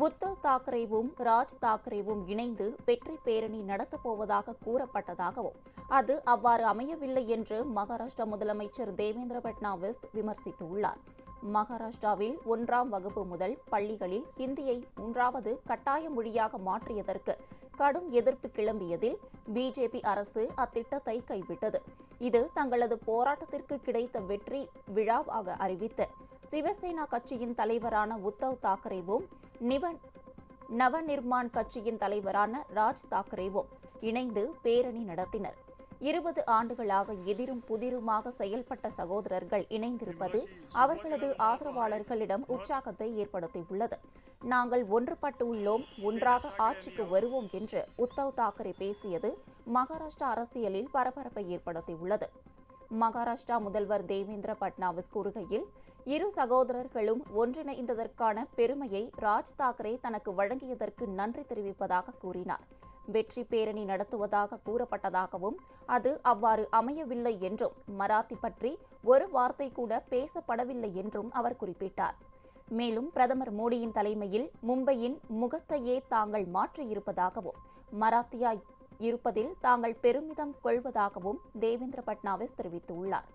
உத்தவ் தாக்கரேவும் ராஜ் தாக்கரேவும் இணைந்து வெற்றி பேரணி நடத்தப்போவதாக கூறப்பட்டதாகவும் அது அவ்வாறு அமையவில்லை என்று மகாராஷ்டிரா முதலமைச்சர் தேவேந்திர பட்னாவிஸ் விமர்சித்துள்ளார். மகாராஷ்டிராவில் ஒன்றாம் வகுப்பு முதல் பள்ளிகளில் ஹிந்தியை மூன்றாவது கட்டாய மொழியாக மாற்றியதற்கு கடும் எதிர்ப்பு கிளம்பியதில் பிஜேபி அரசு அத்திட்டத்தை கைவிட்டது. இது தங்களது போராட்டத்திற்கு கிடைத்த வெற்றி விழாவாக அறிவித்து சிவசேனா கட்சியின் தலைவரான உத்தவ் தாக்கரேவும் நிவன் நவநிர்மாண் கட்சியின் தலைவரான ராஜ் தாக்கரேவும் இணைந்து பேரணி நடத்தினர். இருபது ஆண்டுகளாக எதிரும் புதிருமாக செயல்பட்ட சகோதரர்கள் இணைந்திருப்பது அவர்களது ஆதரவாளர்களிடம் உற்சாகத்தை ஏற்படுத்தியுள்ளது. நாங்கள் ஒன்றுபட்டு உள்ளோம் ஒன்றாக ஆட்சிக்கு வருவோம் என்று உத்தவ் தாக்கரே பேசியது மகாராஷ்டிரா அரசியலில் பரபரப்பை ஏற்படுத்தியுள்ளது. மகாராஷ்டிரா முதல்வர் தேவேந்திர பட்னாவிஸ் கூறுகையில் இரு சகோதரர்களும் ஒன்றிணைந்ததற்கான பெருமையை ராஜ் தாக்கரே தனக்கு வழங்கியதற்கு நன்றி தெரிவிப்பதாக கூறினார். வெற்றி பேரணி நடத்துவதாக கூறப்பட்டதாகவும் அது அவ்வாறு அமையவில்லை என்றும் மராத்தி பற்றி ஒரு வார்த்தை கூட பேசப்படவில்லை என்றும் அவர் குறிப்பிட்டார். மேலும் பிரதமர் மோடியின் தலைமையில் மும்பையின் முகத்தையே தாங்கள் மாற்றியிருப்பதாகவும் மராத்தியாய் இருப்பதில் தாங்கள் பெருமிதம் கொள்வதாகவும் தேவேந்திர பட்னாவிஸ் தெரிவித்துள்ளார்.